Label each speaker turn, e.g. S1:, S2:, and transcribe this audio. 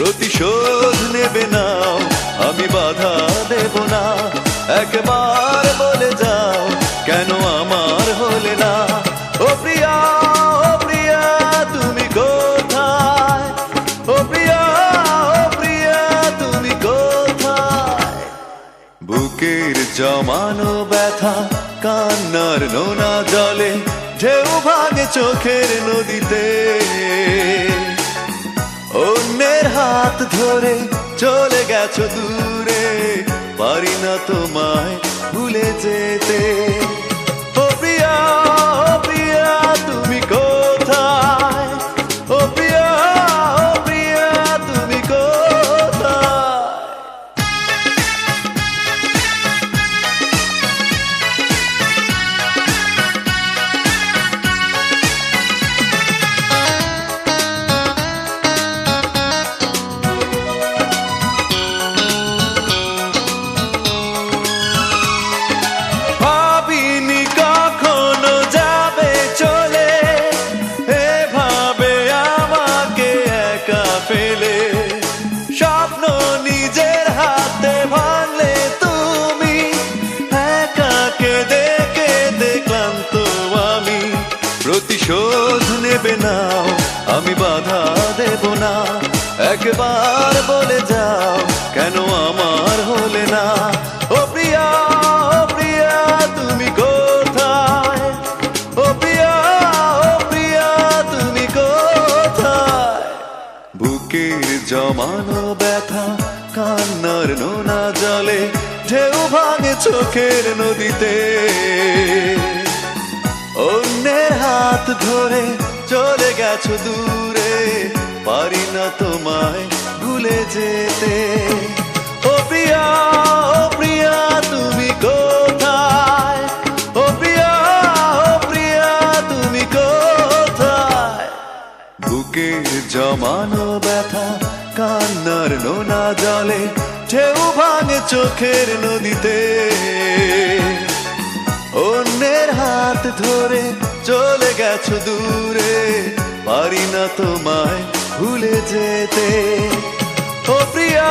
S1: প্রতিশোধ নেবে নাও আমি বাধা দেব না। একবার বলে যাও, কেন আমার হলে না? ও প্রিয়া ও প্রিয়া, তুমি কোথায়? ও প্রিয়া ও প্রিয়া, তুমি কোথায়? বুকের জমানো ব্যথা, কান্নার নোনা জলে, ঢেউ ভাঙে চোখের নদীতে। হাত ধরে চলে গেছো দূরে পারি না তোমায় ভুলে যেতে। ও প্রিয়া আমি বাধা দেব না। একবার বলে যাও, কেন আমার হলে না? ও প্রিয়া ও প্রিয়া, তুমি কোথায়? ও প্রিয়া ও প্রিয়া, তুমি কোথায়? বুকের জমানো ব্যথা, কান্নার নোনা জলে, ঢেউ ভাঙে চোখের নদীতে। অন্যের হাত ধরে চলে গেছো দূরে, পারি না তোমায় ভুলে যেতে। ও প্রিয়া ও প্রিয়া, তুমি কোথায়? ও প্রিয়া ও প্রিয়া, তুমি কোথায়? বুকের জমানো ব্যথা, কান্নার নোনা জলে, ঢেউ ভাঙে চোখের নদীতে। অন্যের হাত ধরে চলে গেছো দূরে পারি না তোমায় ভুলে যেতে। ও প্রিয়া